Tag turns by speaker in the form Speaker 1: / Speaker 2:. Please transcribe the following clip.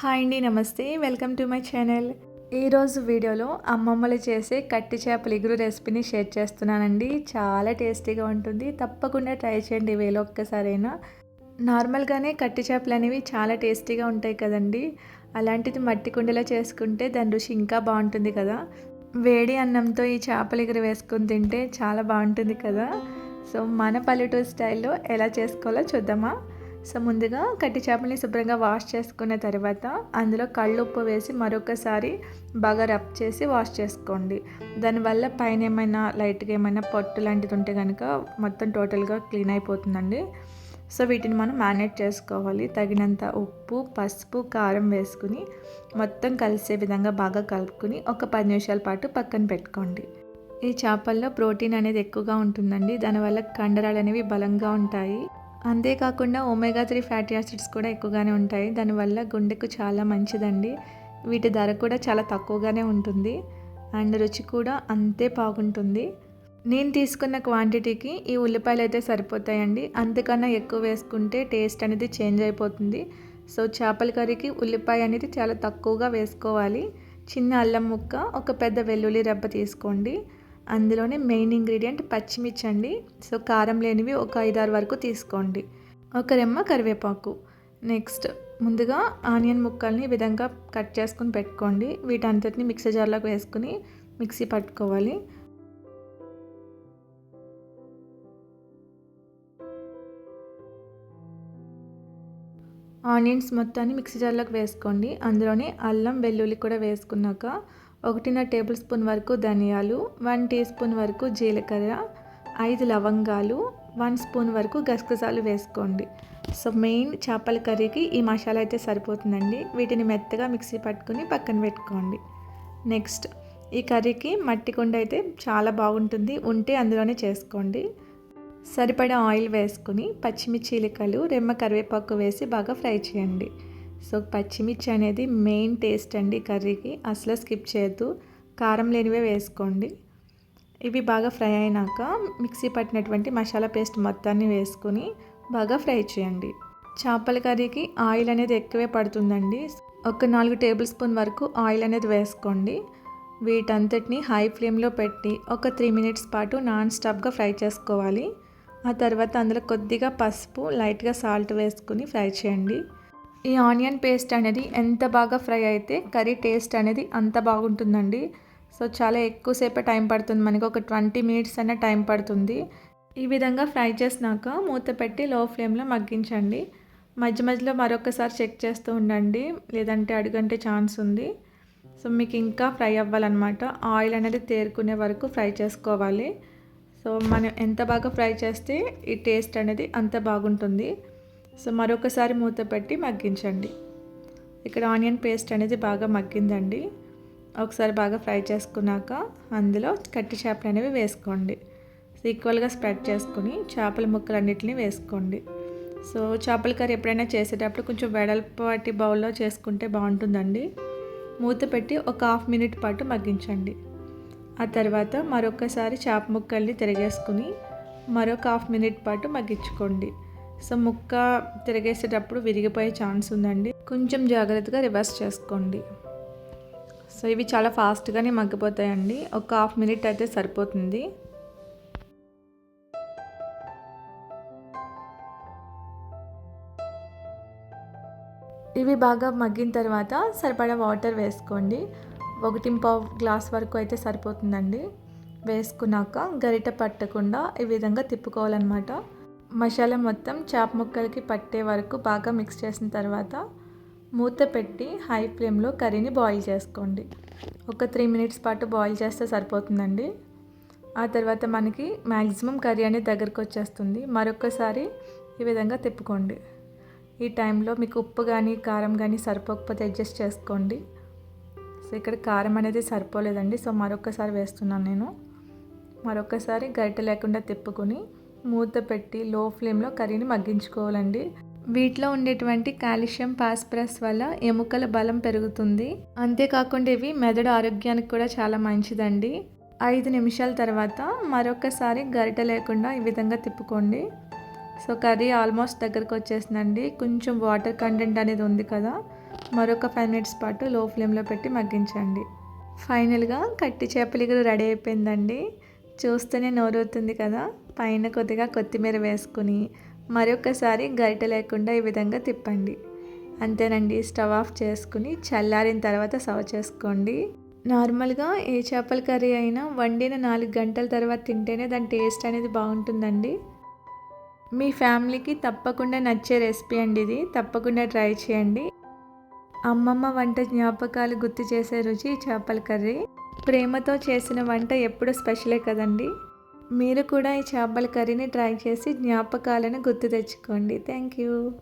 Speaker 1: Hi అండి నమస్తే. Welcome to my channel. ఈరోజు వీడియోలో అమ్మమ్మలు చేసే కట్టి చేపల ఇగురు రెసిపీని షేర్ చేస్తున్నానండి. చాలా టేస్టీగా ఉంటుంది. తప్పకుండా ట్రై చేయండి వేలో ఒక్కసారైనా. నార్మల్గానే కట్టి చేపలు అనేవి చాలా టేస్టీగా ఉంటాయి కదండి. అలాంటిది మట్టి కుండలో చేసుకుంటే దాని రుచి ఇంకా బాగుంటుంది కదా. వేడి అన్నంతో ఈ చేపల ఇగురు వేసుకుని తింటే చాలా బాగుంటుంది కదా. సో మన పల్లెటూరు స్టైల్లో ఎలా చేసుకోవాలో చూద్దామా? సో ముందుగా కట్టి చేపల్ని శుభ్రంగా వాష్ చేసుకున్న తర్వాత అందులో కళ్ళు ఉప్పు వేసి మరొకసారి బాగా రబ్ చేసి వాష్ చేసుకోండి. దానివల్ల పైన ఏమైనా లైట్గా ఏమైనా పొట్టు లాంటిది ఉంటే కనుక మొత్తం టోటల్గా క్లీన్ అయిపోతుందండి. సో వీటిని మనం మ్యారినేట్ చేసుకోవాలి. తగినంత ఉప్పు పసుపు కారం వేసుకుని మొత్తం కలిసే విధంగా బాగా కలుపుకుని ఒక పది నిమిషాల పాటు పక్కన పెట్టుకోండి. ఈ చేపల్లో ప్రోటీన్ అనేది ఎక్కువగా ఉంటుందండి. దానివల్ల కండరాలు అనేవి బలంగా ఉంటాయి. అంతేకాకుండా ఒమేగా త్రీ ఫ్యాటీ యాసిడ్స్ కూడా ఎక్కువగానే ఉంటాయి. దానివల్ల గుండెకు చాలా మంచిదండి. వీటి ధర కూడా చాలా తక్కువగానే ఉంటుంది. అండ్ రుచి కూడా అంతే బాగుంటుంది. నేను తీసుకున్న క్వాంటిటీకి ఈ ఉల్లిపాయలు అయితే సరిపోతాయండి. అంతకన్నా ఎక్కువ వేసుకుంటే టేస్ట్ అనేది చేంజ్ అయిపోతుంది. సో చేపల కర్రీకి ఉల్లిపాయ అనేది చాలా తక్కువగా వేసుకోవాలి. చిన్న అల్లం ముక్క ఒక పెద్ద వెల్లుల్లి రెబ్బ తీసుకోండి. అందులోనే మెయిన్ ఇంగ్రీడియంట్ పచ్చిమిర్చి అండి సో కారం లేనివి ఒక ఐదారు వరకు తీసుకోండి. ఒక రెమ్మ కరివేపాకు. నెక్స్ట్ ముందుగా ఆనియన్ ముక్కల్ని ఈ విధంగా కట్ చేసుకుని పెట్టుకోండి. వీటంతటిని మిక్సీ జార్లోకి వేసుకుని మిక్సీ పట్టుకోవాలి. ఆనియన్స్ మొత్తాన్ని మిక్సీ జార్లోకి వేసుకోండి. అందులోనే అల్లం వెల్లుల్లి కూడా వేసుకున్నాక ఒకటిన్నర టేబుల్ స్పూన్ వరకు ధనియాలు వన్ టీ స్పూన్ వరకు జీలకర్ర ఐదు లవంగాలు వన్ స్పూన్ వరకు గసగసాలు వేసుకోండి. సో మెయిన్ చేపల కర్రీకి ఈ మసాలా అయితే సరిపోతుందండి. వీటిని మెత్తగా మిక్సీ పట్టుకుని పక్కన పెట్టుకోండి. నెక్స్ట్ ఈ కర్రీకి మట్టి కుండ అయితే చాలా బాగుంటుంది. ఉంటే అందులోనే చేసుకోండి. సరిపడా ఆయిల్ వేసుకుని పచ్చిమిర్చి ఇలకలు రెమ్మ కరివేపాకు వేసి బాగా ఫ్రై చేయండి. సో పచ్చిమిర్చి అనేది మెయిన్ టేస్ట్ అండి కర్రీకి. అసలు స్కిప్ చేయొద్దు. కారం లేనివే వేసుకోండి. ఇవి బాగా ఫ్రై అయినాక మిక్సీ పట్టినటువంటి మసాలా పేస్ట్ మొత్తాన్ని వేసుకుని బాగా ఫ్రై చేయండి. చేపల కర్రీకి ఆయిల్ అనేది ఎక్కువే పడుతుందండి. ఒక నాలుగు టేబుల్ స్పూన్ వరకు ఆయిల్ అనేది వేసుకోండి. వీటంతటిని హై ఫ్లేమ్లో పెట్టి ఒక త్రీ మినిట్స్ పాటు నాన్ స్టాప్గా ఫ్రై చేసుకోవాలి. ఆ తర్వాత అందులో కొద్దిగా పసుపు లైట్గా సాల్ట్ వేసుకుని ఫ్రై చేయండి. ఈ ఆనియన్ పేస్ట్ అనేది ఎంత బాగా ఫ్రై అయితే కర్రీ టేస్ట్ అనేది అంత బాగుంటుందండి. సో చాలా ఎక్కువసేపు టైం పడుతుంది. మనకి ఒక ట్వంటీ మినిట్స్ అనే టైం పడుతుంది. ఈ విధంగా ఫ్రై చేసినాక మూత పెట్టి లో ఫ్లేమ్లో మగ్గించండి. మధ్య మధ్యలో మరొకసారి చెక్ చేస్తూ ఉండండి. లేదంటే అడుగంటే ఛాన్స్ ఉంది. సో మీకు ఇంకా ఫ్రై అవ్వాలన్నమాట. ఆయిల్ అనేది తేరుకునే వరకు ఫ్రై చేసుకోవాలి. సో మనం ఎంత బాగా ఫ్రై చేస్తే ఈ టేస్ట్ అనేది అంత బాగుంటుంది. సో మరొకసారి మూత పెట్టి మగ్గించండి. ఇక్కడ ఆనియన్ పేస్ట్ అనేది బాగా మగ్గిందండి. ఒకసారి బాగా ఫ్రై చేసుకున్నాక అందులో కట్టి చేపలు అనేవి వేసుకోండి. ఈక్వల్గా స్ప్రెడ్ చేసుకుని చేపల ముక్కలన్నిటిని వేసుకోండి. సో చేపల కర్రీ ఎప్పుడైనా చేసేటప్పుడు కొంచెం వెడల్పాటి బౌల్లో చేసుకుంటే బాగుంటుందండి. మూత పెట్టి ఒక హాఫ్ మినిట్ పాటు మగ్గించండి. ఆ తర్వాత మరొకసారి చేప ముక్కల్ని తిరిగేసుకుని మరొక హాఫ్ మినిట్ పాటు మగ్గించుకోండి. సో ముక్క తిరిగేసేటప్పుడు విరిగిపోయే ఛాన్స్ ఉందండి. కొంచెం జాగ్రత్తగా రివర్స్ చేసుకోండి. సో ఇవి చాలా ఫాస్ట్గానే మగ్గిపోతాయండి. ఒక హాఫ్ మినిట్ అయితే సరిపోతుంది. ఇవి బాగా మగ్గిన తర్వాత సరిపడా వాటర్ వేసుకోండి. ఒకటి పావు గ్లాస్ వరకు అయితే సరిపోతుందండి. వేసుకున్నాక గరిట పట్టకుండా ఈ విధంగా తిప్పుకోవాలన్నమాట. మసాలా మొత్తం చేప ముక్కలకి పట్టే వరకు బాగా మిక్స్ చేసిన తర్వాత మూత పెట్టి హై ఫ్లేమ్లో కర్రీని బాయిల్ చేసుకోండి. ఒక త్రీ మినిట్స్ పాటు బాయిల్ చేస్తే సరిపోతుందండి. ఆ తర్వాత మనకి మ్యాక్సిమం కర్రీ అనేది దగ్గరకు వచ్చేస్తుంది. మరొకసారి ఈ విధంగా తిప్పుకోండి. ఈ టైంలో మీకు ఉప్పు కానీ కారం కానీ సరిపోకపోతే అడ్జస్ట్ చేసుకోండి. సో ఇక్కడ కారం అనేది సరిపోలేదండి. సో మరొకసారి వేస్తున్నాను నేను. మరొకసారి గరిటె లేకుండా తిప్పుకొని మూత పెట్టి లో ఫ్లేమ్లో కర్రీని మగ్గించుకోవాలండి. వీటిలో ఉండేటువంటి కాల్షియం పాస్ప్రస్ వల్ల ఎముకల బలం పెరుగుతుంది. అంతేకాకుండా ఇవి మెదడు ఆరోగ్యానికి కూడా చాలా మంచిదండి. ఐదు నిమిషాల తర్వాత మరొకసారి గరిట లేకుండా ఈ విధంగా తిప్పుకోండి. సో కర్రీ ఆల్మోస్ట్ దగ్గరకు వచ్చేసిందండి. కొంచెం వాటర్ కంటెంట్ అనేది ఉంది కదా మరొక ఫైవ్ మినిట్స్ పాటు లో ఫ్లేమ్లో పెట్టి మగ్గించండి. ఫైనల్గా కట్టి చేపల రెడీ అయిపోయిందండి. చూస్తేనే నోరవుతుంది కదా. పైన కొద్దిగా కొత్తిమీర వేసుకుని మరొకసారి గరిట లేకుండా ఈ విధంగా తిప్పండి. అంతేనండి స్టవ్ ఆఫ్ చేసుకుని చల్లారిన తర్వాత సర్వ్ చేసుకోండి. నార్మల్గా ఏ చేపల కర్రీ అయినా వండిన నాలుగు గంటల తర్వాత తింటేనే దాని టేస్ట్ అనేది బాగుంటుందండి. మీ ఫ్యామిలీకి తప్పకుండా నచ్చే రెసిపీ అండి ఇది. తప్పకుండా ట్రై చేయండి. అమ్మమ్మ వంట జ్ఞాపకాలు గుర్తు చేసే రుచి చేపల కర్రీ. ప్రేమతో చేసిన వంట ఎప్పుడు స్పెషలే కదండి. మీరు కూడా ఈ చేపల కర్రీని ట్రై చేసి జ్ఞాపకాలను గుర్తు తెచ్చుకోండి. Thank you.